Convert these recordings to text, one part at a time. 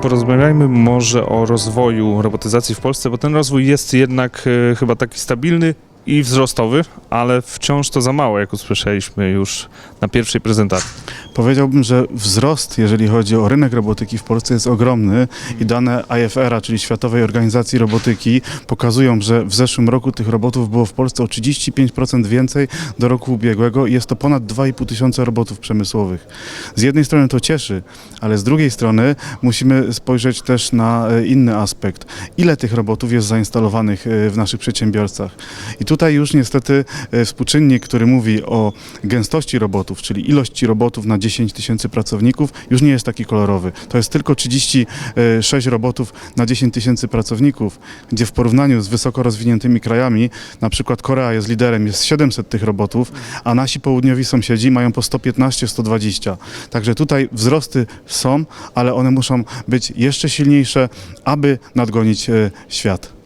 porozmawiajmy może o rozwoju robotyzacji w Polsce, bo ten rozwój jest jednak e, chyba taki stabilny i wzrostowy, ale wciąż to za mało, jak usłyszeliśmy już na pierwszej prezentacji. Powiedziałbym, że wzrost, jeżeli chodzi o rynek robotyki w Polsce jest ogromny i dane IFR-a, czyli Światowej Organizacji Robotyki, pokazują, że w zeszłym roku tych robotów było w Polsce o 35% więcej do roku ubiegłego i jest to ponad 2,5 tysiąca robotów przemysłowych. Z jednej strony to cieszy, ale z drugiej strony musimy spojrzeć też na e, inny aspekt. Ile tych robotów jest zainstalowanych e, w naszych przedsiębiorstwach? I tutaj już niestety e, współczynnik, który mówi o gęstości robotów, czyli ilości robotów na 10 tysięcy pracowników, już nie jest taki kolorowy. To jest tylko 36 robotów na 10 tysięcy pracowników, gdzie w porównaniu z wysoko rozwiniętymi krajami, na przykład Korea jest liderem, jest 700 tych robotów, a nasi południowi sąsiedzi mają po 115-120. Także tutaj wzrosty są, ale one muszą być jeszcze silniejsze, aby nadgonić e, świat.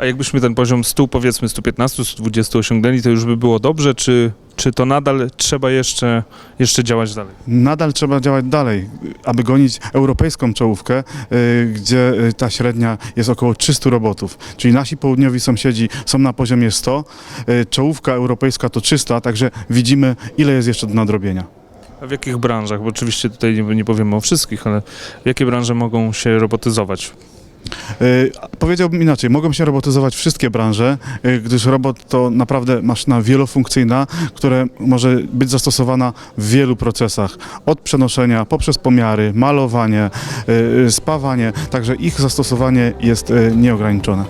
A jakbyśmy ten poziom 100, powiedzmy 115, 120 osiągnęli, to już by było dobrze, czy, czy to nadal trzeba jeszcze, jeszcze działać dalej? Nadal trzeba działać dalej, aby gonić europejską czołówkę, y, gdzie y, ta średnia jest około 300 robotów. Czyli nasi południowi sąsiedzi są na poziomie 100, y, czołówka europejska to 300, także widzimy, ile jest jeszcze do nadrobienia. A w jakich branżach? Bo oczywiście tutaj nie, nie powiemy o wszystkich, ale jakie branże mogą się robotyzować? Y, Powiedziałbym inaczej, mogą się robotyzować wszystkie branże, y, gdyż robot to naprawdę maszyna wielofunkcyjna, która może być zastosowana w wielu procesach. Od przenoszenia, poprzez pomiary, malowanie, y, spawanie, także ich zastosowanie jest nieograniczone.